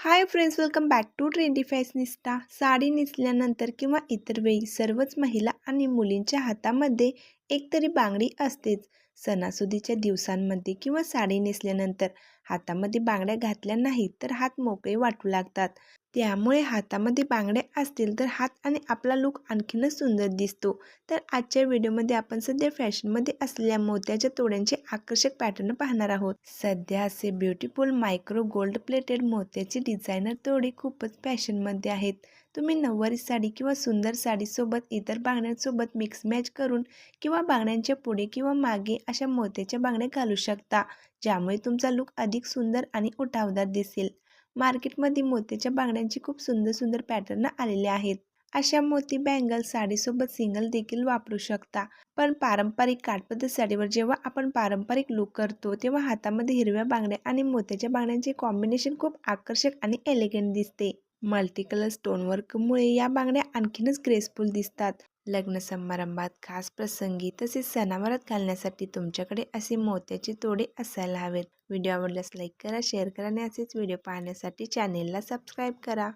Hi friends welcome back to trendy fashionista sari नेसल्यानंतर किंवा इतर वेळी सर्वच महिला आणि मुलींच्या हातामध्ये एकतरी बांगडी असतेच. सणासुदीच्या दिवसांमध्ये किंवा साडी नेसल्यानंतर हातामध्ये बांगड्या घातल्या नाहीत तर हात मोकळे वाटू लागतात. त्यामुळे हातामध्ये बांगड्या असतील तर हात आणि आपला लुक आणखीनच सुंदर दिसतो. तर आजच्या व्हिडिओमध्ये आपण सध्या फॅशनमध्ये असलेल्या मोत्याच्या तोड्यांचे आकर्षक पॅटर्न पाहणार आहोत. सध्या असे ब्युटिफुल मायक्रो गोल्ड प्लेटेड मोत्याचे डिझायनर तोडे खूपच फॅशनमध्ये आहेत. तुम्ही नऊवारी साडी किंवा सुंदर साडीसोबत इतर बांगड्यांसोबत मिक्स मॅच करून किंवा बांगड्यांच्या पुढे किंवा मागे अशा मोत्याच्या बांगड्या घालू शकता ज्यामुळे तुमचा लुक अधिक सुंदर आणि उठावदार दिसेल. मार्केटमध्ये मोत्याच्या बांगड्यांची खूप सुंदर सुंदर पॅटर्न आलेले आहेत. अशा मोती बँगल साडीसोबत सिंगल देखील वापरू शकता. पण पारंपरिक काठपदर साडीवर जेव्हा आपण पारंपरिक लुक करतो तेव्हा हातामध्ये हिरव्या बांगड्या आणि मोत्याच्या बांगड्यांचे कॉम्बिनेशन खूप आकर्षक आणि एलिगंट दिसते. मल्टी कलर स्टोनवर्कमुळे या बांगड्या आणखीनच ग्रेसफुल दिसतात. लग्न समारंभात खास प्रसंगी तसेच सणावारात घालण्यासाठी तुमच्याकडे असे मोत्याचे तोडे असायला हवेत. व्हिडिओ आवडल्यास लाईक करा शेअर करा आणि असेच व्हिडिओ पाहण्यासाठी चॅनेलला सबस्क्राईब करा.